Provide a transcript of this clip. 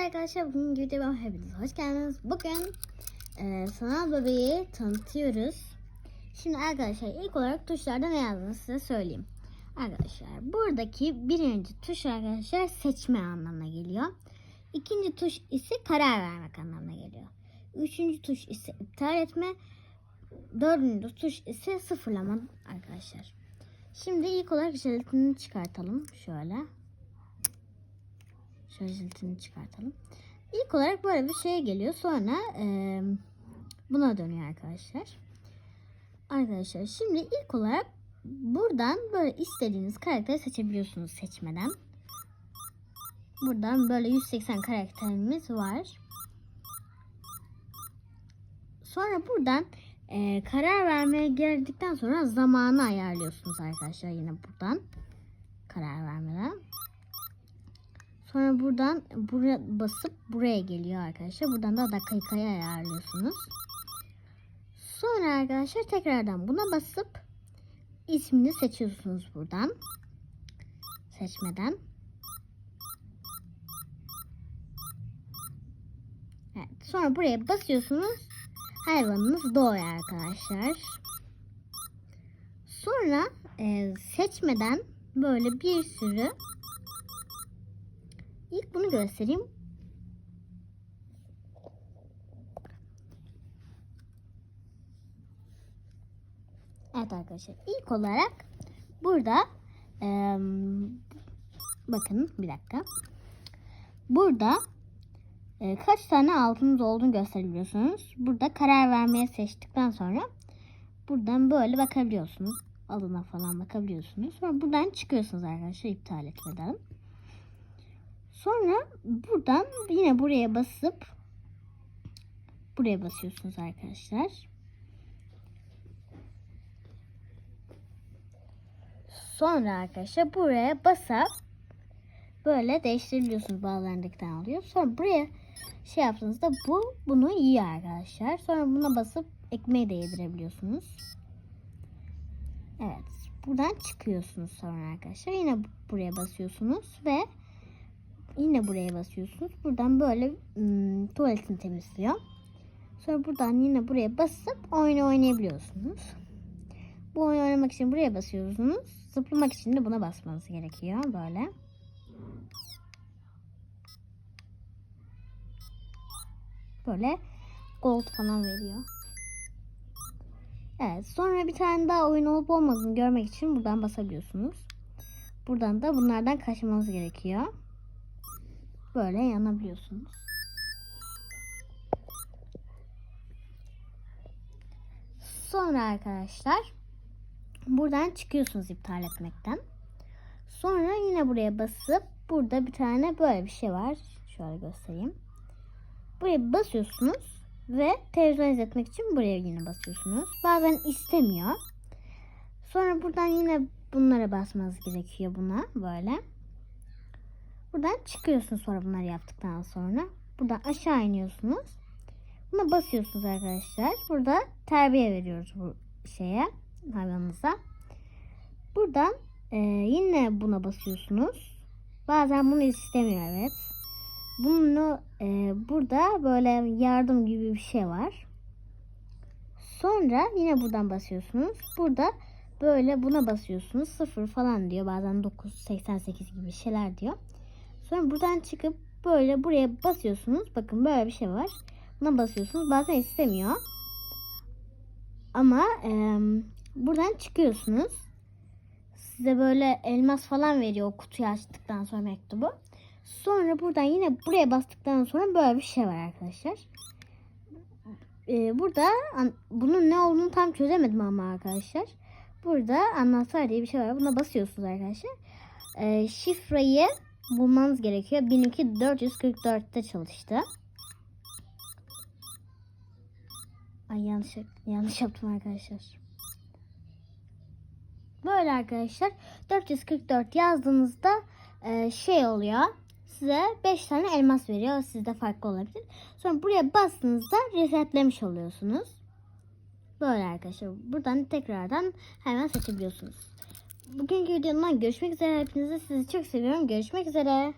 arkadaşlar bugün videoma hepiniz hoş geldiniz. Bugün e, sanal bebeği tanıtıyoruz. Şimdi arkadaşlar ilk olarak tuşlarda ne yazdığını size söyleyeyim. Arkadaşlar buradaki birinci tuş arkadaşlar seçme anlamına geliyor. İkinci tuş ise karar vermek anlamına geliyor. Üçüncü tuş ise iptal etme. Dördüncü tuş ise sıfırlama arkadaşlar. Şimdi ilk olarak jelatini çıkartalım. Şöyle. Şöyle çıkartalım. İlk olarak böyle bir şeye geliyor. Sonra e, buna dönüyor arkadaşlar. Arkadaşlar şimdi ilk olarak buradan böyle istediğiniz karakteri seçebiliyorsunuz seçmeden. Buradan böyle 180 karakterimiz var. Sonra buradan e, karar vermeye geldikten sonra zamanı ayarlıyorsunuz arkadaşlar yine buradan. Karar vermeden. Sonra buradan buraya basıp buraya geliyor arkadaşlar. Buradan da dakikayı ayarlıyorsunuz. Sonra arkadaşlar tekrardan buna basıp ismini seçiyorsunuz buradan. Seçmeden. Evet. Sonra buraya basıyorsunuz. Hayvanınız doğuyor arkadaşlar. Sonra e, seçmeden böyle bir sürü İlk bunu göstereyim. Evet arkadaşlar ilk olarak burada e, bakın bir dakika. Burada e, kaç tane altınız olduğunu gösterebiliyorsunuz. Burada karar vermeye seçtikten sonra buradan böyle bakabiliyorsunuz. Adına falan bakabiliyorsunuz. Sonra buradan çıkıyorsunuz arkadaşlar iptal etmeden. Sonra buradan yine buraya basıp buraya basıyorsunuz arkadaşlar. Sonra arkadaşlar buraya basıp böyle değiştirebiliyorsunuz bazılarındakinden alıyor. Sonra buraya şey yaptığınızda bu bunu yiyor arkadaşlar. Sonra buna basıp ekmeği de yedirebiliyorsunuz. Evet. Buradan çıkıyorsunuz sonra arkadaşlar. Yine buraya basıyorsunuz ve yine buraya basıyorsunuz. Buradan böyle ım, tuvaletini temizliyor. Sonra buradan yine buraya basıp oyunu oynayabiliyorsunuz. Bu oyunu oynamak için buraya basıyorsunuz. Zıplamak için de buna basmanız gerekiyor. Böyle. Böyle gold falan veriyor. Evet. Sonra bir tane daha oyun olup olmadığını görmek için buradan basabiliyorsunuz. Buradan da bunlardan kaçmanız gerekiyor böyle yanabiliyorsunuz. Sonra arkadaşlar buradan çıkıyorsunuz iptal etmekten. Sonra yine buraya basıp burada bir tane böyle bir şey var. Şöyle göstereyim. Buraya basıyorsunuz ve televizyon izletmek için buraya yine basıyorsunuz. Bazen istemiyor. Sonra buradan yine bunlara basmanız gerekiyor buna böyle. Buradan çıkıyorsunuz sonra bunları yaptıktan sonra. Buradan aşağı iniyorsunuz. Buna basıyorsunuz arkadaşlar. Burada terbiye veriyoruz bu şeye hayvanınıza. Buradan e, yine buna basıyorsunuz. Bazen bunu istemiyor evet. Bunu e, burada böyle yardım gibi bir şey var. Sonra yine buradan basıyorsunuz. Burada böyle buna basıyorsunuz. Sıfır falan diyor. Bazen 9, 88 gibi şeyler diyor. Sonra buradan çıkıp böyle buraya basıyorsunuz. Bakın böyle bir şey var. Buna basıyorsunuz. Bazen istemiyor. Ama e, buradan çıkıyorsunuz. Size böyle elmas falan veriyor o kutuyu açtıktan sonra mektubu. Sonra buradan yine buraya bastıktan sonra böyle bir şey var arkadaşlar. Ee, burada bunun ne olduğunu tam çözemedim ama arkadaşlar. Burada anahtar diye bir şey var. Buna basıyorsunuz arkadaşlar. Ee, şifreyi bulmanız gerekiyor. Benimki 444'te çalıştı. Ay yanlış yanlış yaptım arkadaşlar. Böyle arkadaşlar 444 yazdığınızda e, şey oluyor. Size 5 tane elmas veriyor. Sizde farklı olabilir. Sonra buraya bastığınızda resetlemiş oluyorsunuz. Böyle arkadaşlar. Buradan tekrardan hemen seçebiliyorsunuz. Bugünkü videomdan görüşmek üzere. Hepinizi sizi çok seviyorum. Görüşmek üzere.